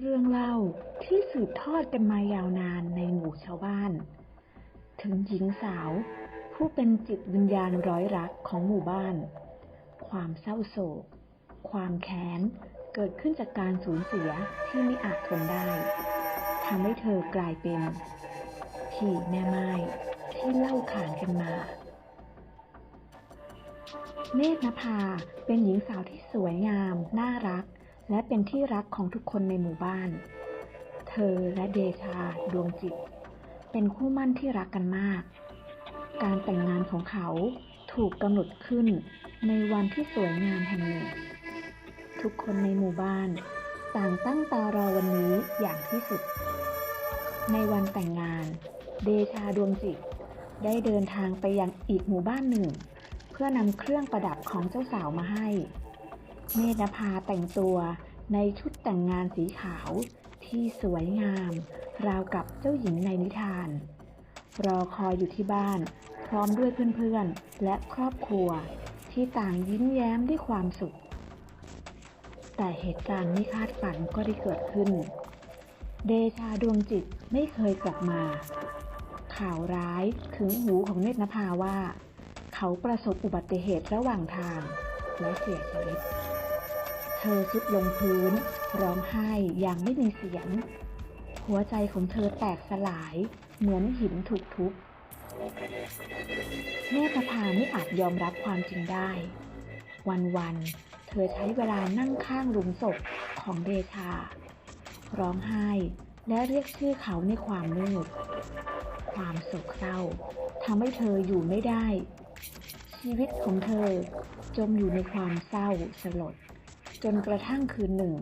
เรื่องเล่าที่สืบทอดกันมายาวนานในหมู่ชาวบ้าน ถึงหญิงสาว ผู้เป็นจิตวิญญาณร้อยรักของหมู่บ้าน ความเศร้าโศก ความแค้นเกิดขึ้นจากการสูญเสียที่ไม่อาจทนได้ทำให้เธอกลายเป็นผีแม่ไม้ที่เล่าขานกันมาเนตรนภาเป็นหญิงสาวที่สวยงาม น่ารัก และเป็นที่รักของทุกคนในหมู่บ้าน เธอและเดชาดวงจิต เป็นคู่มั่นที่รักกันมาก การแต่งงานของเขาถูกกำหนดขึ้นในวันที่สวยงามแห่งหนึ่ง ทุกคนในหมู่บ้านต่างตั้งตารอวันนี้อย่างที่สุด ในวันแต่งงาน เดชาดวงจิต ได้เดินทางไปยังอีกหมู่บ้านหนึ่ง เพื่อนำเครื่องประดับของเจ้าสาวมาให้ เนตรนภาแต่งตัวในชุดแต่งงานสีขาวที่สวยงาม ราวกับเจ้าหญิงในนิทาน รอคอยอยู่ที่บ้าน พร้อมด้วยเพื่อนๆ และครอบครัวที่ต่างยิ้มแย้มด้วยความสุข แต่เหตุการณ์ไม่คาดฝันก็ได้เกิดขึ้น เดชาดวงจิตไม่เคยกลับมา ข่าวร้ายถึงหูของเนตรนภาว่า เขาประสบอุบัติเหตุระหว่างทางและเสียชีวิต ธอสุดลงพื้น ร้องไห้อย่างไม่มีเสียง หัวใจของเธอแตกสลาย เหมือนหินถูกทุบเนตรภาไม่อาจยอมรับความจริงได้ วันๆ เธอใช้เวลานั่งข้างหลุมศพของเดชา ร้องไห้และเรียกชื่อเขาในความมืด ความโศกเศร้าทำให้เธออยู่ไม่ได้ ชีวิตของเธอจมอยู่ในความเศร้าสลด จนกระทั่งคืนหนึ่ง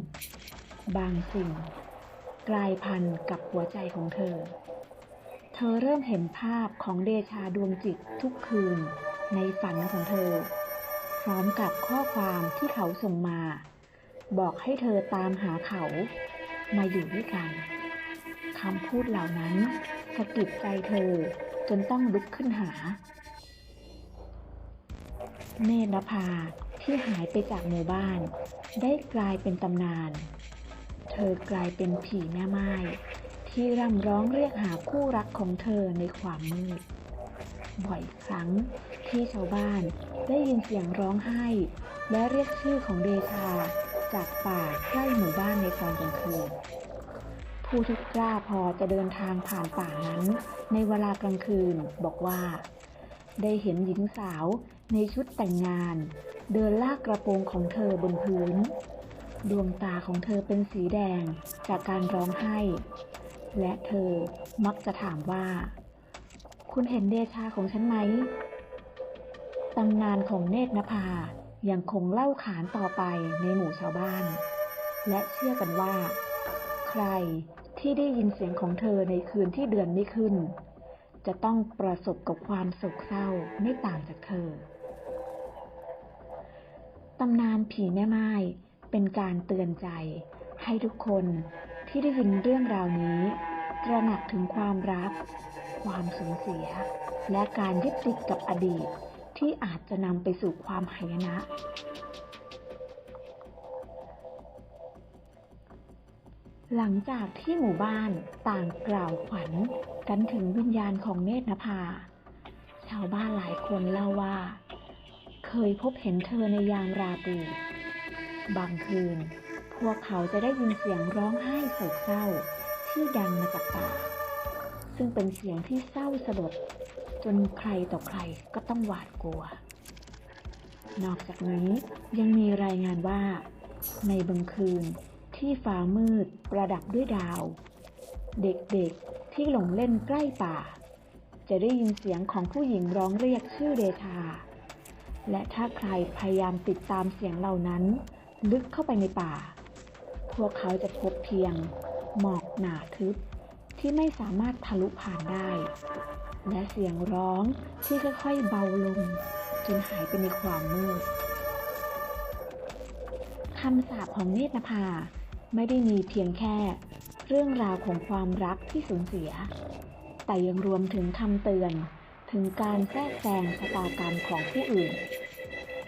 บางสิ่ง กลายพันกับหัวใจของเธอ เธอเริ่มเห็นภาพของเดชาดวงจิตทุกคืนในฝันของเธอ พร้อมกับข้อความที่เขาส่งมา บอกให้เธอตามหาเขามาอยู่ด้วยกันคำพูดเหล่านั้นสะกิดใจเธอจนต้องลุกขึ้นหา เนตรนภาที่หายไปจากหมู่บ้าน ได้กลายเป็นตำนาน เธอกลายเป็นผีแม่ไม้ที่ร่ำร้องเรียกหาคู่รักของเธอในความมืด บ่อยครั้งที่ชาวบ้านได้ยินเสียงร้องไห้ และเรียกชื่อของเดชาจากป่าใกล้หมู่บ้านในตอนกลางคืนผู้ที่กล้าพอจะเดินทางผ่านป่านั้น ในเวลากลางคืนบอกว่า ได้เห็นหญิงสาวในชุดแต่งงาน เดินลากกระโปรงของเธอบนพื้น ดวงตาของเธอเป็นสีแดงจากการร้องไห้ และเธอมักจะถามว่า คุณเห็นเดชาของฉันไหมตำนานของเนตรนภายังคงเล่าขานต่อไปในหมู่ชาวบ้าน และเชื่อกันว่า ใครที่ได้ยินเสียงของเธอในคืนที่เดือนไม่ขึ้น จะต้องประสบกับความโศกเศร้าไม่ต่างจากเธอ ผีแม่ไม้เป็นการเตือนใจ ให้ทุกคนที่ได้ยินเรื่องราวนี้ ตระหนักถึงความรัก ความสูญเสีย และการยึดติดกับอดีตที่อาจจะนำไปสู่ความหายนะ หลังจากที่หมู่บ้านต่างกล่าวขวัญกันถึงวิญญาณของเนตรนภา ชาวบ้านหลายคนเล่าว่า เคยพบเห็นเธอในยามราตรี บางคืน พวกเขาจะได้ยินเสียงร้องไห้โศกเศร้าที่ดังมาจากป่า ซึ่งเป็นเสียงที่เศร้าสลดจนใครต่อใครก็ต้องหวาดกลัว นอกจากนี้ยังมีรายงานว่า ในบางคืนที่ฟ้ามืดประดับด้วยดาว เด็กๆที่หลงเล่นใกล้ป่า จะได้ยินเสียงของผู้หญิงร้องเรียกชื่อเดชา และถ้าใครพยายามติดตามเสียงเหล่านั้น ลึกเข้าไปในป่า พวกเขาจะพบเพียง หมอกหนาทึบที่ไม่สามารถทะลุผ่านได้ และเสียงร้องที่ค่อยๆเบาลง จนหายไปในความมืดคำสาปของเนตรนภาไม่ได้มีเพียงแค่ เรื่องราวของความรักที่สูญเสีย แต่ยังรวมถึงคำเตือน ถึงการแทรกแซงชะตากรรมของผู้อื่น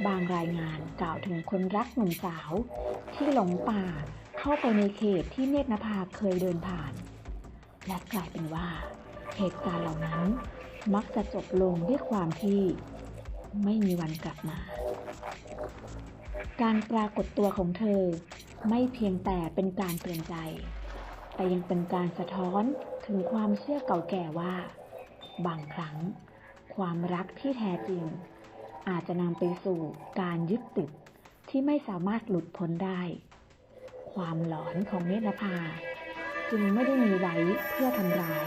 บางรายงานกล่าวถึงคนรักหนุ่มสาว ที่หลงป่าเข้าไปในเขตที่เนตรนภาเคยเดินผ่าน และกลายเป็นว่า เหตุการณ์เหล่านั้นมักจะจบลงด้วยความที่ ไม่มีวันกลับมา การปรากฏตัวของเธอไม่เพียงแต่เป็นการเตือนใจ แต่ยังเป็นการสะท้อนถึงความเชื่อเก่าแก่ว่า บางครั้ง ความรักที่แท้จริง อาจจะนำไปสู่การยึดติดที่ไม่สามารถหลุดพ้นได้ ความหลอนของเนตรภา จึงไม่ได้มีไว้เพื่อทำร้าย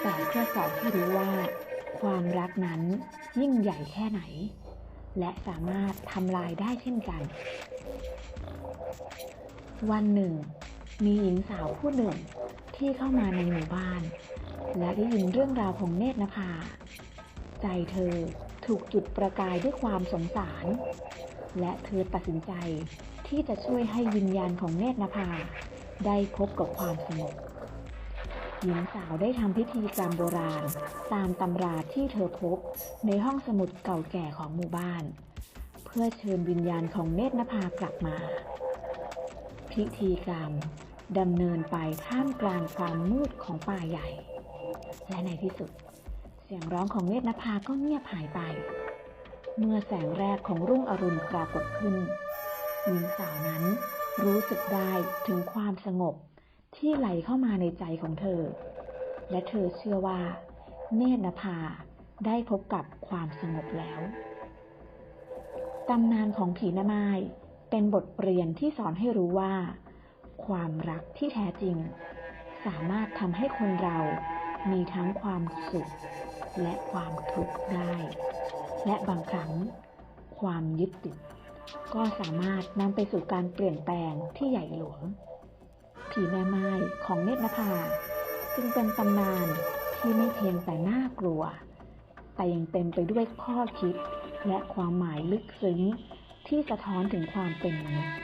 แต่เพื่อสอนให้รู้ว่า ความรักนั้นยิ่งใหญ่แค่ไหน และสามารถทำลายได้เช่นกัน วันหนึ่ง มีหญิงสาวผู้หนึ่งที่เข้ามาในหมู่บ้าน และได้ยินเรื่องราวของเนตรนภา ใจเธอถูกจุดประกายด้วยความสงสาร และเธอตัดสินใจที่จะช่วยให้วิญญาณของเนตรนภา ได้พบกับความสงบหญิงสาวได้ทำพิธีกรรมโบราณ ตามตำราที่เธอพบในห้องสมุดเก่าแก่ของหมู่บ้าน เพื่อเชิญวิญญาณของเนตรนภากลับมา พิธีกรรมดำเนินไปท่ามกลางความมืดของป่าใหญ่ และในที่สุด เสียงร้องของเนตรนภาก็เงียบหายไป เมื่อแสงแรกของรุ่งอรุณปรากฏขึ้นหญิงสาวนั้นรู้สึกได้ถึงความสงบที่ไหลเข้ามาในใจของเธอ และเธอเชื่อว่า เนตรนภาได้พบกับความสงบแล้วตำนานของผีแม่ไม้เป็นบทเรียนที่สอนให้รู้ว่า ความรักที่แท้จริง สามารถทำให้คนเรามีทั้งความสุข และความทุกข์ได้ และบางครั้งความยึดติด ก็สามารถนำไปสู่การเปลี่ยนแปลงที่ใหญ่หลวง ผีแม่ไม้ของเนตรนภา จึงเป็นตำนานที่ไม่เพียงแต่น่ากลัว แต่ยังเต็มไปด้วยข้อคิดและความหมายลึกซึ้งที่สะท้อนถึงความเป็นมนุษย์